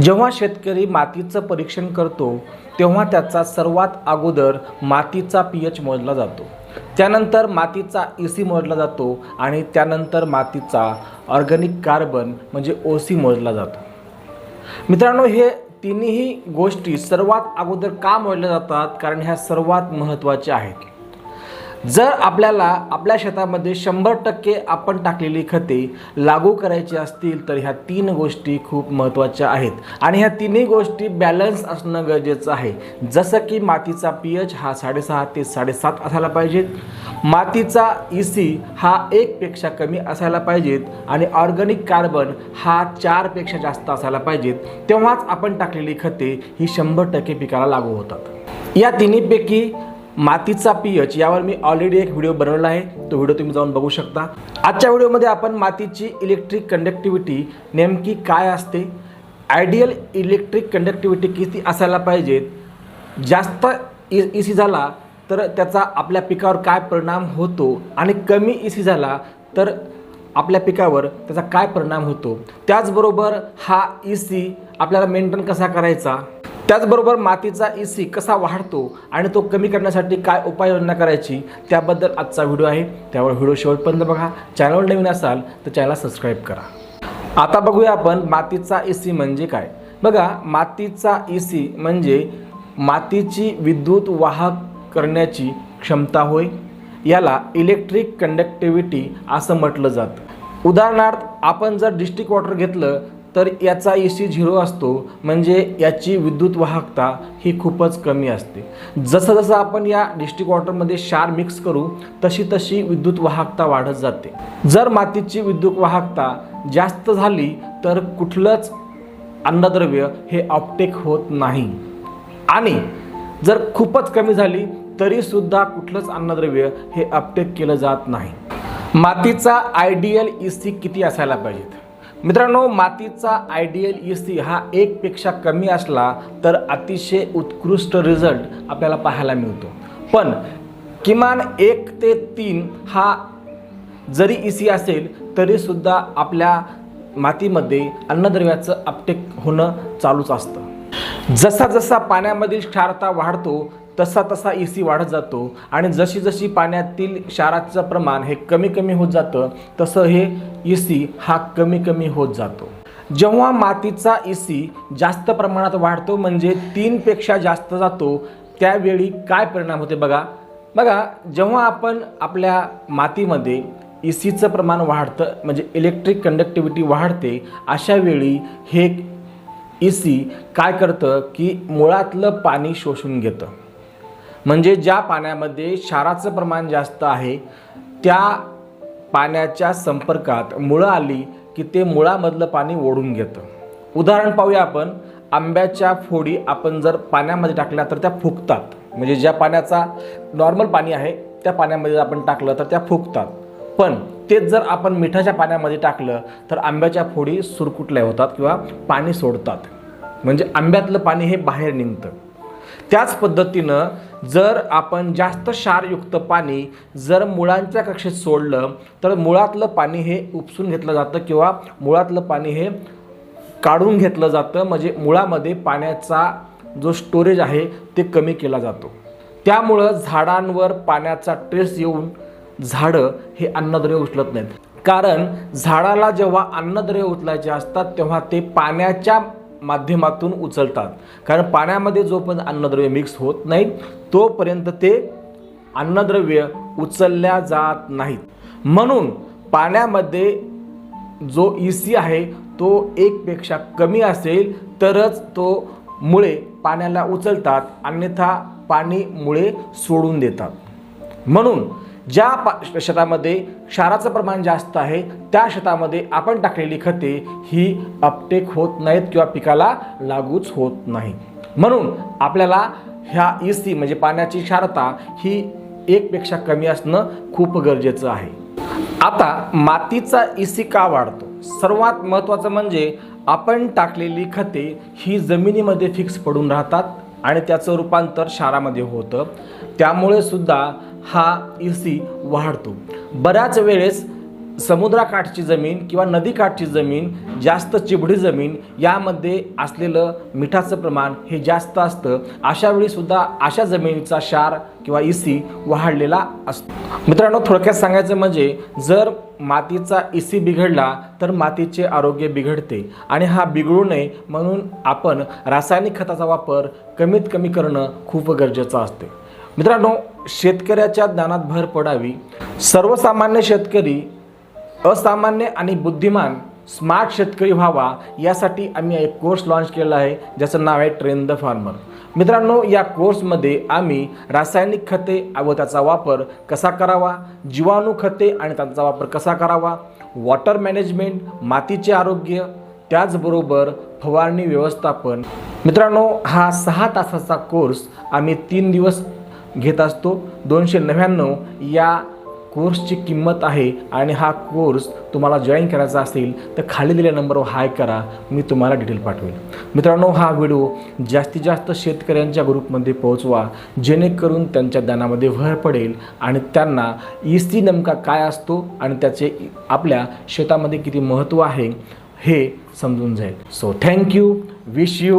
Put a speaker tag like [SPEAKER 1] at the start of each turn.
[SPEAKER 1] जेव्हा शेतकरी मातीचं परीक्षण करतो तेव्हा त्याचा सर्वात अगोदर मातीचा पी एच मोजला जातो. त्यानंतर मातीचा ई सी मोजला जातो आणि त्यानंतर मातीचा ऑर्गॅनिक कार्बन म्हणजे ओ सी मोजला जातो. मित्रांनो हे तिन्ही गोष्टी सर्वात अगोदर का मोजल्या जातात? कारण ह्या सर्वात महत्त्वाच्या आहेत. जर आपल्याला आपल्या शेतामध्ये शंभर टक्के आपण टाकलेली खते लागू करायची असतील तर ह्या तीन गोष्टी खूप महत्त्वाच्या आहेत. आणि ह्या तिन्ही गोष्टी बॅलन्स असणं गरजेचं आहे. जसं की मातीचा पी एच हा साडेसहा ते साडेसात असायला पाहिजेत. मातीचा ई सी हा एकपेक्षा कमी असायला पाहिजेत. आणि ऑर्गॅनिक कार्बन हा चारपेक्षा जास्त असायला पाहिजेत. तेव्हाच आपण टाकलेली खते ही शंभर टक्के पिकाला लागू होतात. या तिन्हीपैकी मातीचा पी एच यावर मी ऑलरेडी एक व्हिडिओ बनवला आहे. तो व्हिडिओ तुम्ही जाऊन बघू शकता. आजच्या व्हिडिओमध्ये आपण मातीची इलेक्ट्रिक कंडक्टिव्हिटी नेमकी काय असते? आयडियल इलेक्ट्रिक कंडक्टिव्हिटी किती असायला पाहिजेत जास्त इ ई सी झाला तर त्याचा आपल्या पिकावर काय परिणाम होतो? आणि कमी इ सी झाला तर आपल्या पिकावर त्याचा काय परिणाम होतो? त्याचबरोबर हा ई सी आपल्याला मेंटेन कसा करायचा? त्याचबरोबर मातीचा ई सी कसा वाढतो आणि तो कमी करण्यासाठी काय उपाययोजना करायची त्याबद्दल आजचा व्हिडिओ आहे. त्यामुळे व्हिडिओ शेवटपर्यंत बघा. चॅनल नवीन असाल तर चॅनल सबस्क्राईब करा. आता बघूया आपण मातीचा ई सी म्हणजे काय? बघा मातीचा ई सी म्हणजे मातीची विद्युत वाहक करण्याची क्षमता होय. याला इलेक्ट्रिक कंडक्टिव्हिटी असं म्हटलं जातं. उदाहरणार्थ आपण जर डिस्ट्रिक्ट वॉटर घेतलं तर याचा ई सी झिरो असतो म्हणजे याची विद्युत वाहकता ही खूपच कमी असते. जसं जसं आपण या डिस्ट्रिक्ट वॉटरमध्ये क्षार मिक्स करू तशी तशी विद्युत वाहकता वाढत जाते. जर मातीची विद्युत वाहकता जास्त झाली तर कुठलंच अन्नद्रव्य हे ऑप्टेक होत नाही. आणि जर खूपच कमी झाली तरीसुद्धा कुठलंच अन्नद्रव्य हे अपटेक केलं जात नाही. मातीचा आयडियल ई सी किती असायला पाहिजेत? मित्रांनो मातीचा आयडियल ई सी हा एकपेक्षा कमी असला तर अतिशय उत्कृष्ट रिझल्ट आपल्याला पाहायला मिळतो. पण किमान एक ते तीन हा जरी ई सी असेल तरीसुद्धा आपल्या मातीमध्ये अन्नद्रव्याचं अपटेक होणं चालूच असतं. जसा जसा पाण्यामधील क्षारता वाढतो तसा तसा ई सी वाढत जातो आणि जशी जशी पाण्यातील क्षाराचं प्रमाण हे कमी कमी होत जातं तसं हे ई सी हा कमी कमी होत जातो. जेव्हा मातीचा ई सी जास्त प्रमाणात वाढतो म्हणजे तीनपेक्षा जास्त जातो त्यावेळी काय परिणाम होते बघा? बघा जेव्हा आपण आपल्या मातीमध्ये ई सीचं प्रमाण वाढतं म्हणजे इलेक्ट्रिक कंडक्टिव्हिटी वाढते अशा वेळी हे ई सी काय करतं की मुळातलं पाणी शोषून घेतं. म्हणजे ज्या पाण्यामध्ये क्षाराचं प्रमाण जास्त आहे त्या पाण्याच्या संपर्कात मुळं आली की ते मुळामधलं पाणी ओढून घेतं. उदाहरण पाहूया आपण. आंब्याच्या फोडी आपण जर पाण्यामध्ये टाकल्या तर त्या फुगतात. म्हणजे ज्या पाण्याचा नॉर्मल पाणी आहे त्या पाण्यामध्ये जर आपण टाकलं तर त्या फुगतात. पण तेच जर आपण मिठाच्या पाण्यामध्ये टाकलं तर आंब्याच्या फोडी सुरकुटल्या होतात किंवा पाणी सोडतात. म्हणजे आंब्यातलं पाणी हे बाहेर निघतं. त्याच पद्धतीनं जर आपण जास्त क्षारयुक्त पाणी जर मुळांच्या कक्षेत सोडलं तर मुळातलं पाणी हे उपसून घेतलं जातं किंवा मुळातलं पाणी हे काढून घेतलं जातं. म्हणजे मुळामध्ये पाण्याचा जो स्टोरेज आहे ते कमी केला जातो. त्यामुळं झाडांवर पाण्याचा ट्रेस येऊन झाडं हे अन्नद्रव्य उचलत नाहीत. कारण झाडाला जेव्हा अन्नद्रव्य उचलायचे असतात तेव्हा ते पाण्याच्या माध्यमातून उचलतात. कारण पाण्यामध्ये जोपर्यंत अन्नद्रव्य मिक्स होत नाहीत तोपर्यंत ते अन्नद्रव्य उचलल्या जात नाहीत. म्हणून पाण्यामध्ये जो ई सी आहे तो एकपेक्षा कमी असेल तरच तो मुळे पाण्याला उचलतात अन्यथा पाणी मुळे सोडून देतात. म्हणून ज्या पा शेतामध्ये क्षाराचं प्रमाण जास्त आहे त्या शेतामध्ये आपण टाकलेली खते ही अपटेक होत नाहीत किंवा पिकाला लागूच होत नाही. म्हणून आपल्याला ह्या ई सी म्हणजे पाण्याची क्षारता ही एकपेक्षा कमी असणं खूप गरजेचं आहे. आता मातीचा ई सी का वाढतो? सर्वात महत्त्वाचं म्हणजे आपण टाकलेली खते ही जमिनीमध्ये फिक्स पडून राहतात आणि त्याचं रूपांतर क्षारामध्ये होतं. त्यामुळे सुद्धा हा ई सी वाढतो. बऱ्याच वेळेस समुद्राकाठची जमीन किंवा नदीकाठची जमीन जास्त चिबडी जमीन यामध्ये असलेलं मिठाचं प्रमाण हे जास्त असतं. अशा सुद्धा अशा जमिनीचा क्षार किंवा इसी वाढलेला असतो. मित्रांनो थोडक्यात सांगायचं म्हणजे जर मातीचा इसी बिघडला तर मातीचे आरोग्य बिघडते आणि हा बिघडू नये म्हणून आपण रासायनिक खताचा वापर कमीत कमी करणं खूप गरजेचं असते. मित्रांनो शेतकऱ्याच्या ज्ञानात भर पडावी. सर्वसामान्य शेतकरी असामान्य आणि बुद्धिमान स्मार्ट शेतकरी व्हावा यासाठी आम्ही एक कोर्स लॉन्च केला आहे ज्याचं नाव आहे ट्रेन द फार्मर मित्रांनो या कोर्समध्ये आम्ही रासायनिक खते व त्याचा वापर कसा करावा जीवाणू खते आणि त्यांचा वापर कसा करावा वॉटर मॅनेजमेंट मातीचे आरोग्य त्याचबरोबर फवारणी व्यवस्थापन. मित्रांनो हा सहा तासाचा कोर्स आम्ही तीन दिवस घेत असतो. दोनशे नव्याण्णव या कोर्सची किंमत आहे आणि हा कोर्स तुम्हाला जॉईन करायचा असेल तर खाली दिलेल्या नंबरवर हाय करा. मी तुम्हाला डिटेल पाठवेल. मित्रांनो हा व्हिडिओ जास्तीत जास्त शेतकऱ्यांच्या ग्रुपमध्ये पोहोचवा. जेणेकरून त्यांच्या ज्ञानामध्ये भर पडेल आणि त्यांना ई सी नेमका काय असतो आणि त्याचे आपल्या शेतामध्ये किती महत्त्व आहे हे समजून जाईल. So thank you wish you